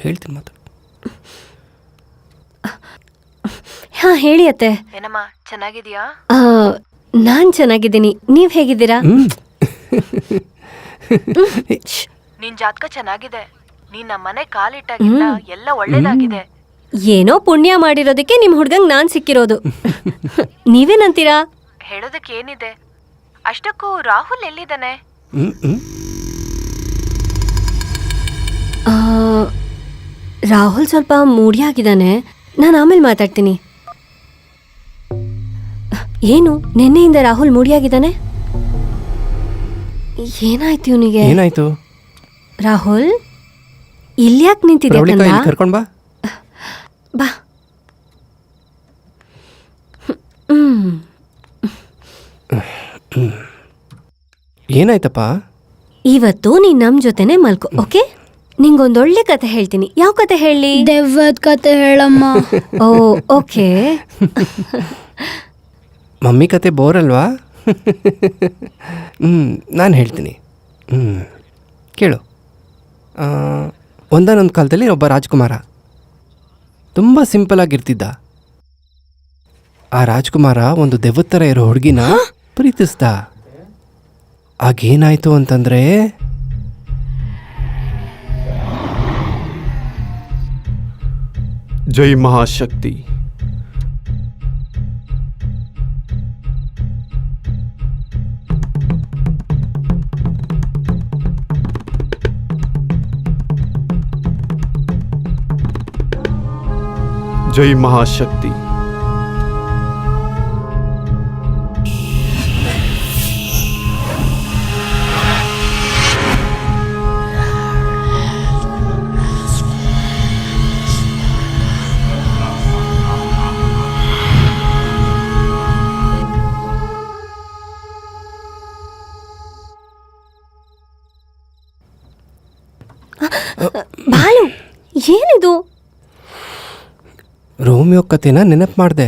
ಹೇಳ್ತೀನಿ ಮಾತ್ರ. ಹಾ ಹೇಳಿ ಅತ್ತೆ. ಏನಮ್ಮ ಚೆನ್ನಾಗಿದ್ಯಾ ಆ, ನಾನ್ ಚೆನ್ನಾಗಿದ್ದೀನಿ. ನೀವ್ ಹೇಗಿದ್ದೀರಾ? ನಿನ್ ಜಾತಕ ಚೆನ್ನಾಗಿದೆ. ನೀನ್ ನಮ್ಮನೆ ಕಾಲಿಟ್ಟಾಗಿಲ್ಲ ಎಲ್ಲ ಒಳ್ಳೇದಾಗಿದೆ. ಏನೋ ಪುಣ್ಯ ಮಾಡಿರೋದಕ್ಕೆ ನಿಮ್ ಹುಡ್ಗಂಗ್ ನಾನ್ ಸಿಕ್ಕಿರೋದು. ನೀವೇನಂತೀರಾ? ಹೇಳೋದಕ್ಕೆ ಏನಿದೆ? ಅಷ್ಟಕ್ಕೂ ರಾಹುಲ್ ಎಲ್ಲಿದ್ದಾನೆ? ಹ್ಮ್ ಹ್ಮ್. ರಾಹುಲ್ ಸ್ವಲ್ಪ ಮೂಡಿಯಾಗಿದ್ದಾನೆ ನಾನು ಆಮೇಲೆ ಮಾತಾಡ್ತೀನಿ. ಏನು? ನಿನ್ನೆಯಿಂದ ರಾಹುಲ್ ಮೂಡಿಯಾಗಿದ್ದಾನೆ ಏನಾಯ್ತು ಇವನಿಗೆ? ಏನಾಯ್ತು? ರಾಹುಲ್? ಇಲ್ಯಾಕ್ ಪ್ರವಳಿಕಾ ಕಂದ? ಇಲ್ಲಿ ಕರ್ಕೊಂಡ್ ಬಾ. ಬಾ. ಹ್ಮ್. ಏನಾಯ್ತಪ್ಪ? ಇವತ್ತು ನೀನ್ ನಮ್ ಜೊತೆನೆ ಮಲ್ಕೋ ಓಕೆ? ನಿಂಗೊಂದೊಳ್ಳೆ ಕತೆ ಹೇಳ್ತೀನಿ. ಯಾವ ಕತೆ ಹೇಳಿ? ದೆವ್ವದ ಕತೆ ಹೇಳಮ್ಮ. ಓ ಓಕೆ. ಮಮ್ಮಿ ಕತೆ ಬೋರ್ ಅಲ್ವಾ ಹ್ಞೂ ನಾನು ಹೇಳ್ತೀನಿ. ಹ್ಞೂ ಕೇಳು. ಆ, ಒಂದಾನೊಂದು ಕಾಲದಲ್ಲಿ ಒಬ್ಬ ರಾಜ್ಕುಮಾರ. ತುಂಬ ಸಿಂಪಲ್ ಆಗಿರ್ತಿದ್ದ. ಆ ರಾಜ್ಕುಮಾರ ಒಂದು ದೆವ್ವದ ಥರ ಇರೋ ಹುಡುಗಿನ ಪ್ರೀತಿಸ್ದ. ಆಗೇನಾಯಿತು ಅಂತಂದ್ರೆ जय महाशक्ति। जय महाशक्ति। ರೋಮಿಯೋ ಕಥೆನ ನೆನಪು ಮಾಡಿದೆ.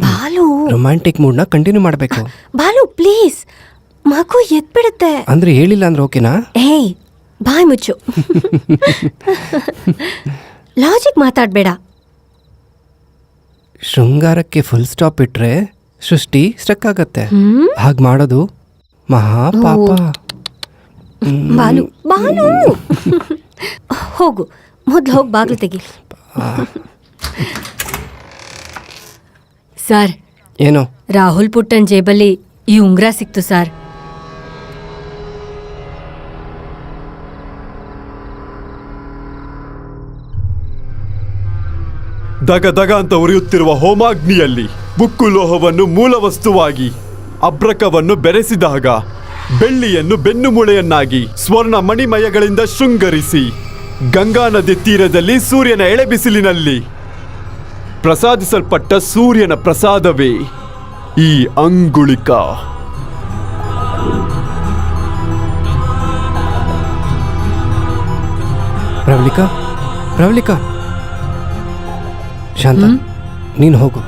ಬಾಲು. ರೊಮ್ಯಾಂಟಿಕ್ ಮೂಡ್ನ ಕಂಟಿನ್ಯೂ ಮಾಡಬೇಕು. ಬಾಲು ಪ್ಲೀಸ್. ಮಗು ಎದ್ಬಿಡುತ್ತೆ. ಅಂದ್ರೆ ಹೇಳಿಲ್ಲ ಅಂದ್ರೆ ಓಕೆನಾ? ಏಯ್ ಬಾಯ್ ಮುಚ್ಚು. ಲಾಜಿಕ್ ಮಾತಾಡ್ಬೇಡ. ಶೃಂಗಾರಕ್ಕೆ ಫುಲ್ ಸ್ಟಾಪ್ ಇಟ್ರೆ ಸೃಷ್ಟಿ ಸ್ಟಕ್ ಆಗತ್ತೆ. ಹಾಗ್ ಹಾಗೆ ಮಾಡೋದು ಮಹಾ ಪಾಪ ಬಾಲು ಬಾಲು. ಹೋಗು ಮೊದ್ಲು ಹೋಗಿ ಬಾಗ್ಲು ತೆಗಿ. ಸರ್ ಏನು? ರಾಹುಲ್ ಪುಟ್ಟನ್ ಜೇಬಲ್ಲಿ ಈ ಉಂಗ್ರ ಸಿಕ್ತು ಸರ್ ದಗ ದಗ ಅಂತ ಉರಿಯುತ್ತಿರುವ ಹೋಮಾಗ್ನಿಯಲ್ಲಿ ಬುಕ್ಕು ಲೋಹವನ್ನು ಮೂಲ ವಸ್ತುವಾಗಿ ಅಬ್ರಕವನ್ನು ಬೆರೆಸಿದಾಗ ಬೆಳ್ಳಿಯನ್ನು ಬೆನ್ನುಮೂಳೆಯನ್ನಾಗಿ ಸ್ವರ್ಣ ಮಣಿಮಯಗಳಿಂದ ಶೃಂಗರಿಸಿ ಗಂಗಾ ನದಿ ತೀರದಲ್ಲಿ ಸೂರ್ಯನ ಎಳೆಬಿಸಿಲಿನಲ್ಲಿ ಪ್ರಸಾದಿಸಲ್ಪಟ್ಟ ಸೂರ್ಯನ ಪ್ರಸಾದವೇ ಈ ಅಂಗುಳಿಕ. ಪ್ರವಳಿಕಾ ಪ್ರವಳಿಕಾ ಶಾಂತ ನೀನು ಹೋಗು.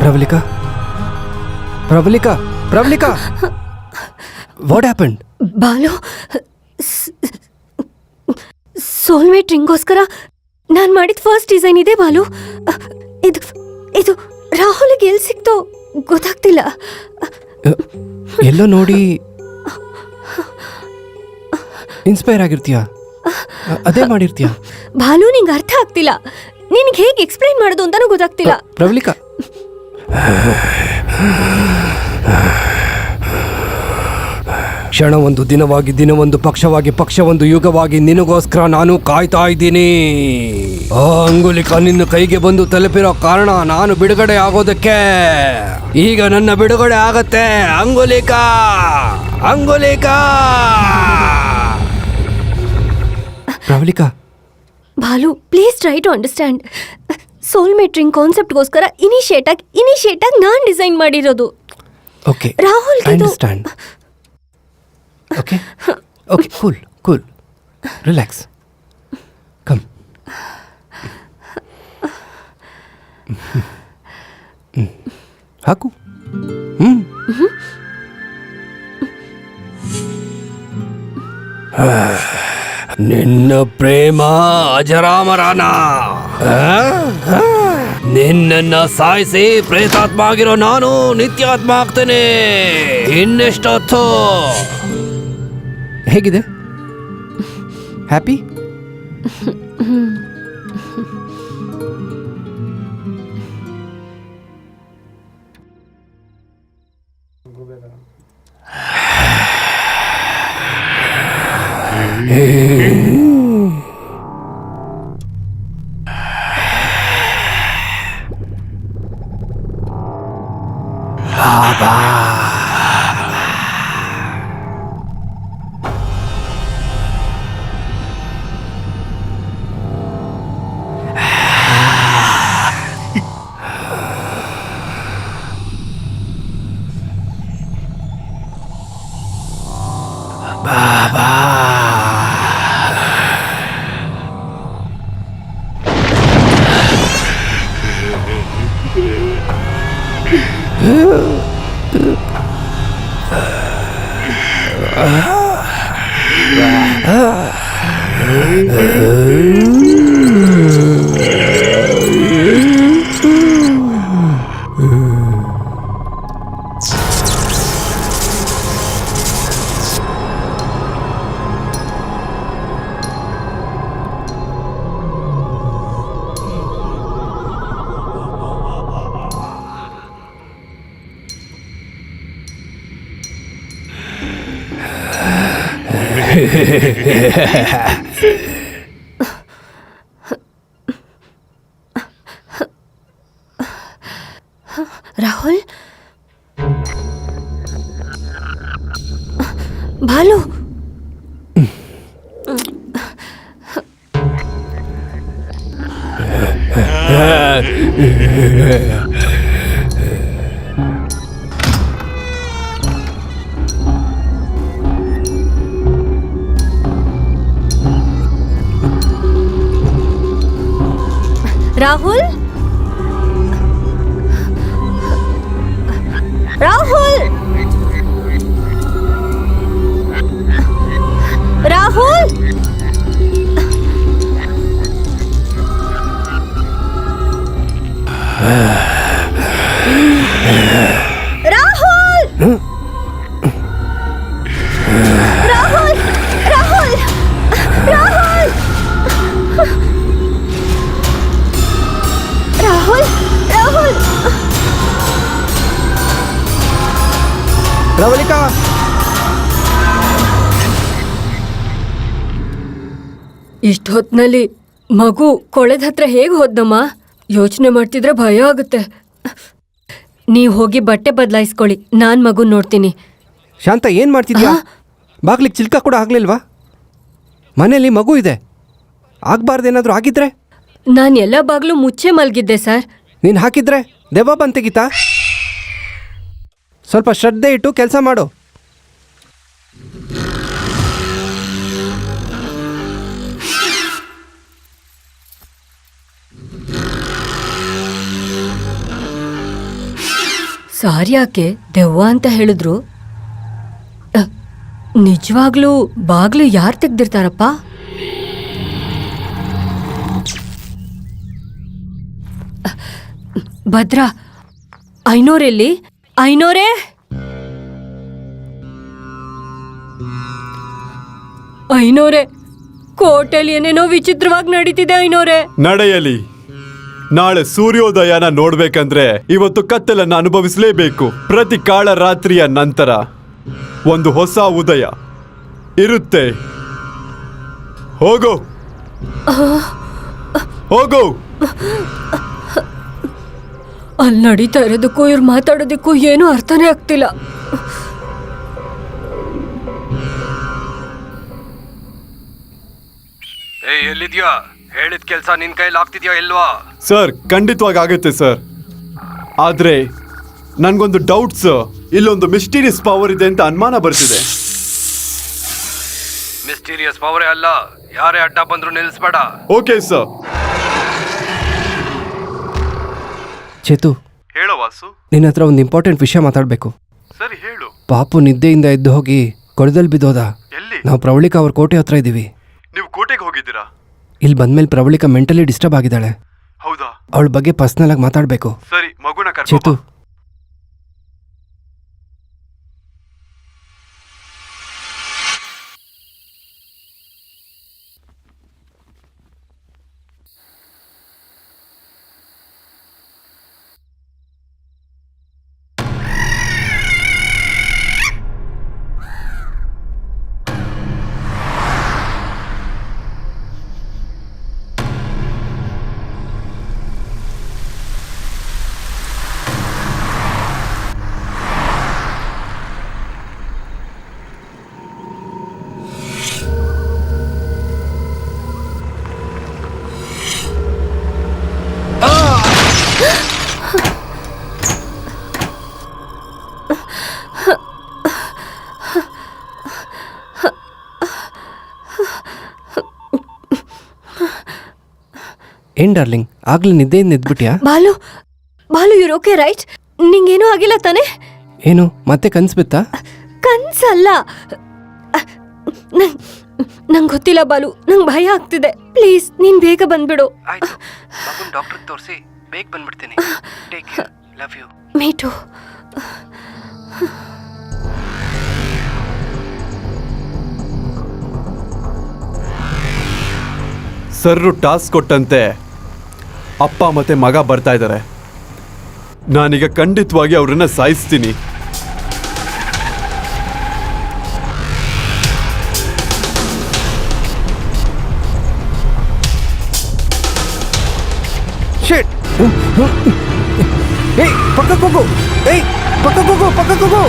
Pravalika Pravalika Pravalika what happen Balu soulmate ರಿಂಗೋಸ್ಕರ ನಾನು ಮಾಡಿದ ಫಸ್ಟ್ ಡಿಸೈನ್ ಇದೆ ಬಾಲು. ಇದು ಇದು ರಾಹುಲ್ಗೆ ಎಲ್ಲಿ ಸಿಕ್ತೋ ಗೊತ್ತಾಗ್ತಿಲ್ಲ. ಎಲ್ಲೋ ನೋಡಿ ಇನ್ಸ್ಪೈರ್ ಆಗಿರ್ತೀಯ? ಅದೇ ಮಾಡಿರ್ತೀಯ? ಬಾಲು ನಿಂಗೆ ಅರ್ಥ ಆಗ್ತಿಲ್ಲ. ನಿನ್ಗೆ ಹೇಗೆ ಎಕ್ಸ್ಪ್ಲೈನ್ ಮಾಡೋದು ಅಂತಾನೂ ಗೊತ್ತಾಗ್ತಿಲ್ಲ. ಪ್ರವಳಿಕಾ. ಕ್ಷಣವೊಂದು ದಿನವಾಗಿ ದಿನವೊಂದು ಪಕ್ಷವಾಗಿ ಪಕ್ಷ ಒಂದು ಯುಗವಾಗಿ ನಿನಗೋಸ್ಕರ ನಾನು ಕಾಯ್ತಾ ಇದ್ದೀನಿ. ಆ ಅಂಗುಲಿಕ ನಿನ್ನ ಕೈಗೆ ಬಂದು ತಲುಪಿರೋ ಕಾರಣ ನಾನು ಬಿಡುಗಡೆ ಆಗೋದಕ್ಕೆ. ಈಗ ನನ್ನ ಬಿಡುಗಡೆ ಆಗತ್ತೆ. Angulika Angulika Pravalika Balu please try to understand soulmate ring ಕಾನ್ಸೆಪ್ಟ್ಗೋಸ್ಕರ initiate ಆಗಿ ಇನಿಷಿಯೇಟ್ ಆಗಿ ನಾನು ಡಿಸೈನ್ ಮಾಡಿರೋದು. Okay Rahul I okay okay cool cool relax come ಹಾಕು ಹ್ಞೂ ನಿನ್ನ ಪ್ರೇಮ ಅಜರಾಮರಾನ ನಿನ್ನ ಸಾಯಿಸಿ ಪ್ರೇತಾತ್ಮ ಆಗಿರೋ ನಾನು ನಿತ್ಯಾತ್ಮ ಆಗ್ತೇನೆ ಇನ್ನೆಷ್ಟೊತ್ತು ಹೇಗಿದೆ ಹ್ಯಾಪಿ ರಾಹುಲ್ রাহুল? ভালো? राहुल? राहुल? राहुल? ರವಳಿಕಾ ಇಷ್ಟೊತ್ನಲ್ಲಿ ಮಗು ಕೊಳೆದ ಹತ್ರ ಹೇಗೆ ಹೋದ್ನಮ್ಮ? ಯೋಚನೆ ಮಾಡ್ತಿದ್ರೆ ಭಯ ಆಗುತ್ತೆ. ನೀವು ಹೋಗಿ ಬಟ್ಟೆ ಬದಲಾಯಿಸ್ಕೊಳ್ಳಿ ನಾನು ಮಗು ನೋಡ್ತೀನಿ. ಶಾಂತ ಏನ್ ಮಾಡ್ತಿದ್ಯಾ? ಬಾಗ್ಲಿಗೆ ಚಿಲ್ಕ ಕೂಡ ಆಗ್ಲಿಲ್ವಾ? ಮನೇಲಿ ಮಗು ಇದೆ. ಆಗ್ಬಾರ್ದೇನಾದ್ರೂ ಆಗಿದ್ರೆ ನಾನು ಎಲ್ಲ ಬಾಗ್ಲು ಮುಚ್ಚೆ ಮಲಗಿದ್ದೆ ಸರ್. ನೀನ್ ಹಾಕಿದ್ರೆ? ದೆವ್ವ ಬಂದ್ ತೆಗಿತಾ ಸ್ವಲ್ಪ ಶ್ರದ್ಧೆ ಇಟ್ಟು ಕೆಲಸ ಮಾಡು. ಸಾರಿ ಯಾಕೆ ದೆವ್ವ ಅಂತ ಹೇಳಿದ್ರು. ನಿಜವಾಗ್ಲೂ ಬಾಗ್ಲು ಯಾರು ತೆಗ್ದಿರ್ತಾರಪ್ಪ? ಭದ್ರಾ ಐನೋರೆಲ್ಲಿ ಐನೋರೇ? ಐನೋರೆ? ಕೋಟೆಯಲ್ಲಿ ಏನೇನೋ ವಿಚಿತ್ರವಾಗಿ ನಡೀತಿದೆ ಐನೋರೆ? ನಡೆಯಲಿ. ನಾಳೆ ಸೂರ್ಯೋದಯನ ನೋಡ್ಬೇಕಂದ್ರೆ ಇವತ್ತು ಕತ್ತಲನ್ನ ಅನುಭವಿಸಲೇಬೇಕು. ಪ್ರತಿ ಕಾಳ ರಾತ್ರಿಯ ನಂತರ. ಒಂದು ಹೊಸ ಉದಯ. ಇರುತ್ತೆ. ಹೋಗು. ಹೋಗು. ಅಲ್ಲಿ ನಡೀತಾ ಇರೋದಕ್ಕೂ ಇವ್ರು ಮಾತಾಡೋದಕ್ಕೂ ಏನೂ ಅರ್ಥನೇ ಆಗ್ತಿಲ್ಲ. ಏ ಎಲ್ಲಿದ್ಯಾ? ಹೇಳಿದ ಕೆಲಸ ನಿನ್ ಕೈಲಿ ಆಗ್ತಿದ್ಯಾ ಇಲ್ವಾ? ಸರ್ ಖಂಡಿತವಾಗಿ ಆಗುತ್ತೆ ಸರ್. ಆದ್ರೆ ನನಗೊಂದು ಡೌಟ್ ಸರ್ ಇಲ್ಲೊಂದು ಮಿಸ್ಟೀರಿಯಸ್ ಪವರ್ ಇದೆ ಅಂತ ಅನುಮಾನ ಬರ್ತಿದೆ. ಮಿಸ್ಟೀರಿಯಸ್ ಪವರೇ ಅಲ್ಲ. ಯಾರೇ ಅಡ್ಡ ಬಂದ್ರು ನಿಲ್ಲಿಸ್ಬೇಡ ಓಕೆ ಸರ್ ಚೇತು. ಹೇಳೋ ವಾಸು. ನಿನ್ನ ಹತ್ರ ಒಂದು ಇಂಪಾರ್ಟೆಂಟ್ ವಿಷಯ ಮಾತಾಡಬೇಕು. ಸರಿ ಹೇಳು. ಪಾಪು ನಿದ್ದೆಯಿಂದ ಎದ್ದು ಹೋಗಿ ಕೊಳದಲ್ಲಿ ಬಿದ್ದೋದ. ಎಲ್ಲಿ? ನಾವು ಪ್ರವಳಿಕ ಅವ್ರ ಕೋಟೆ ಹತ್ರ ಇದ್ದೀವಿ. ನೀವು ಕೋಟೆಗೆ ಹೋಗಿದ್ದೀರಾ? ಇಲ್ಲಿ ಬಂದ್ಮೇಲೆ ಪ್ರವಳಿಕ ಮೆಂಟಲಿ ಡಿಸ್ಟರ್ಬ್ ಆಗಿದ್ದಾಳೆ. ಹೌದಾ? ಅವಳ ಬಗ್ಗೆ ಪರ್ಸ್ನಲ್ ಆಗಿ ಮಾತಾಡಬೇಕು. ಸರಿ ಮಗುನ ಚೇತು ಏನ್ ಡಾರ್ಲಿಂಗ್? ಆಗ್ಲೇ ನಿದ್ದೆಯಿಂದ ಎದ್ಬಿಟ್ಯಾ ಬಾಲು ಬಾಲು ಇವ್ರು ಓಕೆ ರೈಟ್ ನಿಂಗೇನೂ ಆಗಿಲ್ಲ ತಾನೆ? ಏನು ಮತ್ತೆ ಕನ್ಸ್ ಬಿತ್ತಾ? ಕನ್ಸಲ್ಲ. ನಂಗೆ ಗೊತ್ತಿಲ್ಲ ಬಾಲು ನಂಗೆ ಭಯ ಆಗ್ತಿದೆ. ಪ್ಲೀಸ್ ನೀನ್ ಬೇಗ ಬಂದ್ಬಿಡು. ಡಾಕ್ಟರ್ ತೋರಿಸಿ ಬೇಗ ಬಂದ್ಬಿಡ್ತೀನಿ. Take care love you me too sir task ಕೊಟ್ಟಂತೆ. ಅಪ್ಪ ಮತ್ತೆ ಮಗ ಬರ್ತಾ ಇದ್ದಾರೆ ನಾನೀಗ ಖಂಡಿತವಾಗಿ ಅವ್ರನ್ನ ಸಾಯಿಸ್ತೀನಿ ಶಿಟ್ ಏಯ್ ಪಕ್ಕಕ್ಕೆ ಹೋಗು ಏಯ್ ಪಕ್ಕಕ್ಕೆ ಹೋಗು ಪಕ್ಕಕ್ಕೆ ಹೋಗು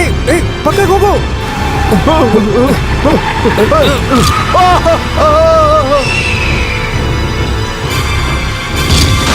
ಏಯ್ ಏಯ್ ಪಕ್ಕಕ್ಕೆ ಹೋಗು